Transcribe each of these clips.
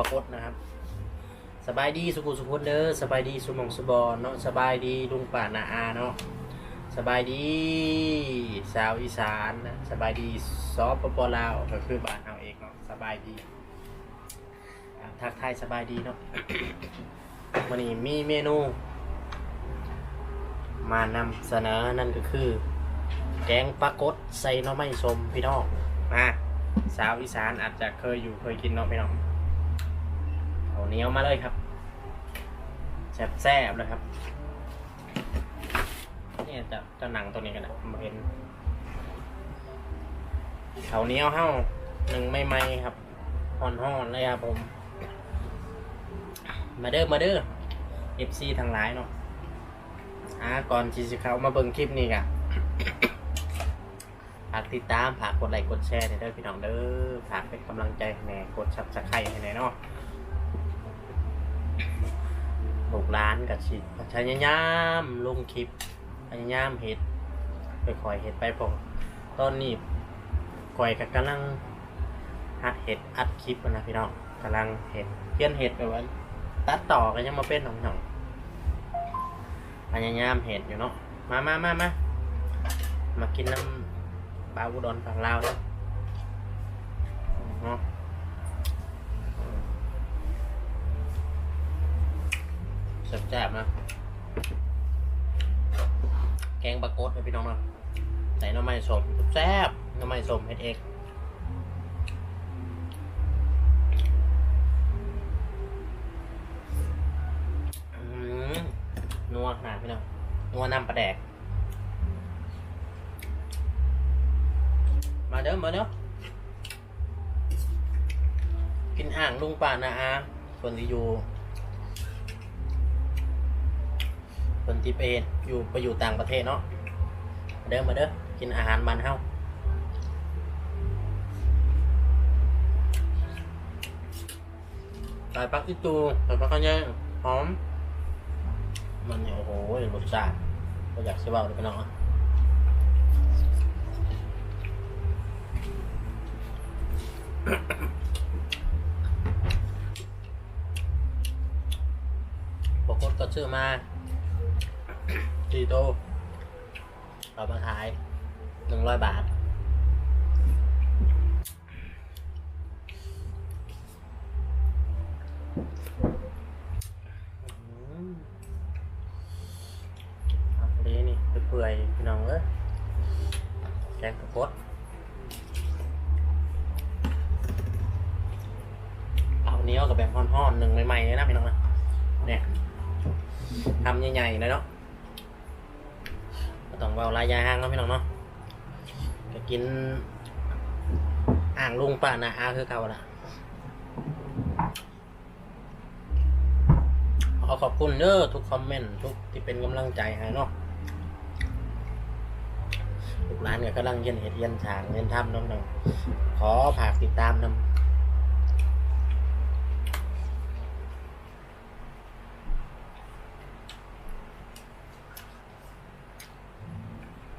ปรากฏนะครับ สบายดีสุขุสุขุนเด้อสบายดีสุมองสุบอนเนาะสบายดีลุงป่านาอาเนาะสบายดีสาวอีสานนะสบายดีซอฟปปลาวก็คือบ้านเราเองเนาะสบายดีทักทายสบายดีเนาะวันนี้มีเมนู มานำเสนอนั่นก็คือ แกงปลากดใส่น้อไม้สมพี่น้องมาสาวอีสานอาจจะเคยอยู่เคยกินเนาะพี่น้อง เหนียวมาเลยครับแซ่บแซ่บๆเลยครับนี่จะจะหนังตัวนี้กันนะมาเห็นเขาเหนียวเห้าหนึ่งไม่ไม่ครับห่อนๆเลยครับผม มาเด้อมาเด้อ FC ทั้งหลายเนาะอ่าก่อนที่จะเข้ามาเบิ่งคลิปนี้กะฝากติดตามฝากกดไลค์กดแชร์ให้เด้อพี่น้องเด้อฝากเป็นกำลังใจให้แน่กดซับสไครต์ให้แน่เนาะ หกล้านกับชิดพยายามลงคลิปพยายามเห็ดคอยๆเห็ดไปผมตอนนี้ก่อยกับกำลังหัดเห็ดอัดคลิปนะพี่น้องกำลังเห็ดเพี้ยนเห็ดแบบว่าตัดต่อกันยังมาเป็นหน่องๆพยายามเห็ดอยู่เนาะมามามามามากินน้ำปลาอุดรฝั่งลาวเนาะเนาะ แซ่บๆนะ แกงปลากดให้พี่น้องนาะใส่น้ำมันสมแซ่บน้ำมันสมเฮ็ดเองอืมนัวขนาดพี่น้องนัวน้ำปลาแดก มาเด้อมาเด้อกินอ่างลุงป่านาอาคนที่อยู่ คนที่ไปอยู่ไปอยู่ต่างประเทศเนาะมาเด้อมาเด้อกินอาหารมันเฮาใส่ปักที่ตูใส่ปักข้าวเนียหอม มันเนี่ยโอ้โหรสชาติก็อยากสิเว่าเลยพี่น้องอะปกติก็ซื้อมา สี่โตเอามาขายหนึ่งร้อยบาทอืมเอาดีนี่เปื่อยพี่น้องเอ้ยแกงกระปดเอาเนี้ยกับแบบห่อนๆหนึ่งใหม่ๆเลยนะพี่น้องนะเนี่ยทำใหญ่ๆเลยเนาะ ต้องเบาลายยาห้างเนาะพี่น้องเนาะก็กิน อ่างลุงป่านะอาคือเก่าละขอขอบคุณเด้อทุกคอมเมนต์ทุกที่เป็นกำลังใจให้เนาะลูกหลานก็กำลังเย็นเห็ดเย็นฉางเย็นทำน้องๆขอฝากติดตามนำ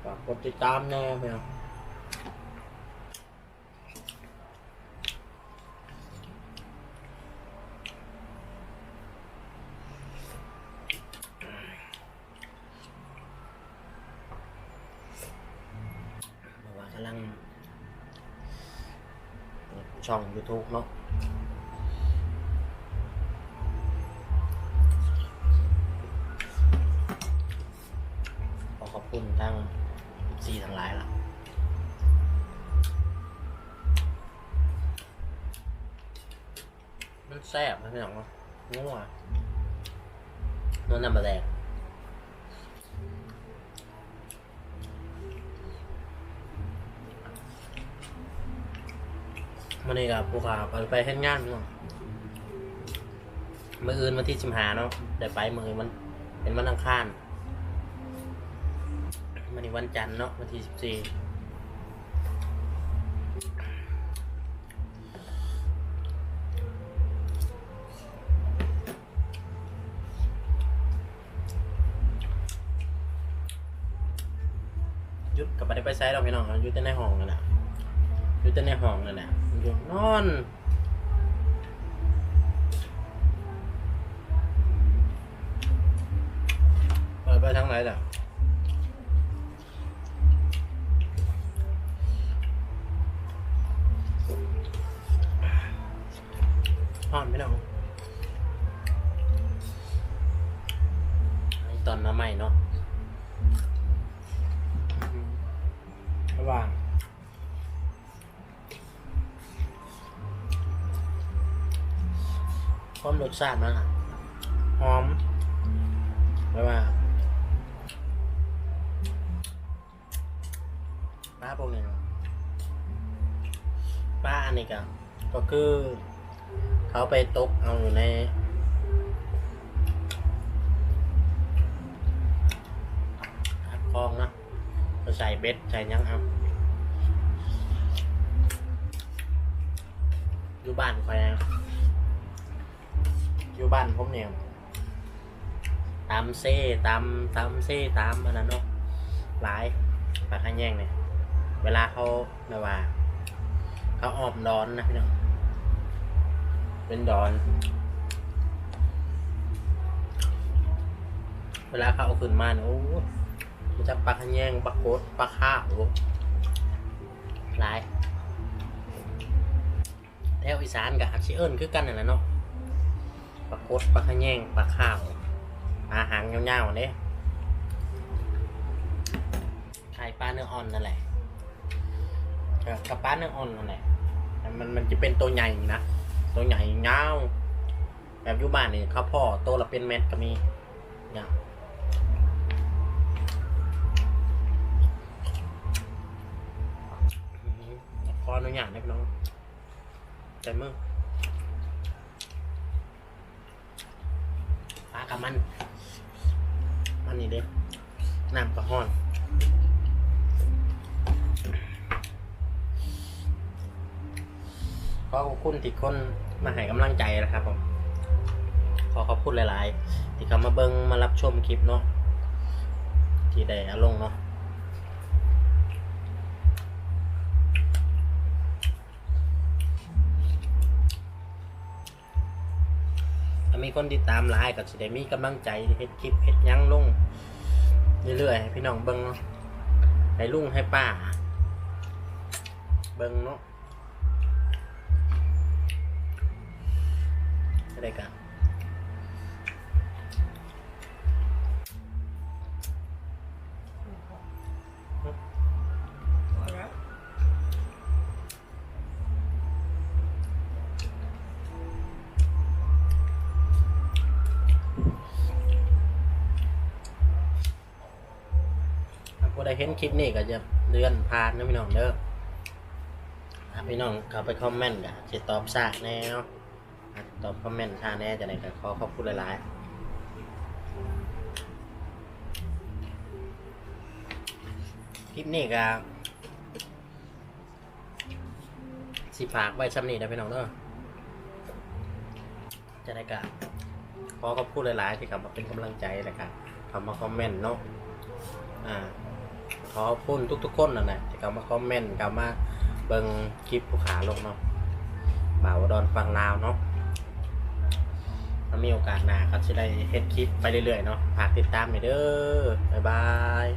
ฝากกดติดตามแน่แมวบอกว่ากำลังช่อง YouTube เนาะ แซ่บนะพี่น้องเนาะงัวนัวนำมาแดกมันนี่กับพวกเราไปเฮ็ดงานเนาะมื่ออื่นวันที่สิบหาเนาะได้ไปมืออนมันเป็นวันอังคารวันนี้วันจันทร์เนาะวันที่สิบสีุ่ดกับไปได้ไปไซส์เราพี่น้องยุดแต่ในห้องนั่นแหละยุดแต่ในห้องนั่นแหละยุดนอนไปทางไหนล่ะอ่อนไม่น้องตอนมาใหม่เนาะ ว่างพร้อมรสชาติมันะหอมแล้วว่าปลาพวกนี้เนาะปลาอันนี้ก็ก็คือ เขาไปตกเอาอยู่ในคลองนะ ใส่เบ็ดใส่ยังเอาอยู่บ้านคอยนะอยู่บ้านผมเนี่ยตามเซ่ตามตามเซ่ตามอันนั้นเนาะหลายปลาข้างแย่งเนี่ยเวลาเขาไม่ว่า เขาออมดอนนะพี่น้องเป็นดอน เวลาเขาเอาขึ้นมาเนี่ยโอ้ มันจะปลาข้างแย่งปลาโคดปลาข้าวหลายแล้วอีสานกับอักซิเอิญคือกันนั่นแหละเนาะปลาโคดปลาขะแยงปลาข้าวปลาหางยาวๆเนี่ยไข่ปลาเนื้ออ่อนนั่นแหละกับปลาเนื้ออ่อนนั่นแหละมันมันจะเป็นตัวใหญ่นะ ตัวใหญ่ยาวแบบอยุบ้านนี่เขาพ่อโตละเป็นเม็ดก็มีเนี่ย ออนุญาตนะพี่น้องใจมือปลากับมัน มันนี่เด้น้ำกระห้อนขอขอบคุณที่คนมาให้กำลังใจนะครับผม ขอขอบคุณหลาย ๆ ที่เขามาเบิ้งมารับชมคลิปเนาะที่ได้อาลงเนาะ ถ้ามีคนติดตามหลายก็สิได้มีกำลังใจเฮ็ดคลิปเฮ็ดยั้งลงเรื่อยๆให้พี่น้องเบิ่งเนาะให้ลุงให้ป้า เบิ่งเนาะอะไรกัน ผู้ใดเห็นคลิปนี้ก็จะเลื่อนผ่านนะพี่น้องเด้อถ้าพี่น้องเข้าไปคอมเมนต์ก็จะตอบซากแน่เนาะอะตอบคอมเมนต์ซาแน่จะไหนก็ขอขอบคุณหลายๆคลิปนี้ก็สิฝากไว้ซ้ำนี้นะพี่น้องเด้อจะได้ก็ขอขอบคุณหลายๆที่เข้มาเป็นกำลังใจนะครับเข้ามาคอมเมนต์เนาะอ่า ขอขอบคุณทุกๆคนนั่นแหละที่เขามาคอมเมนต์เขามาเบิ่งคลิปผู้ขาลงเนาะบ่าวดอนฟังลาวเนาะถ้ามีโอกาสหน้าก็จะได้เฮ็ดคลิปไปเรื่อยๆเนาะฝากติดตามไปเด้อบ๊ายบาย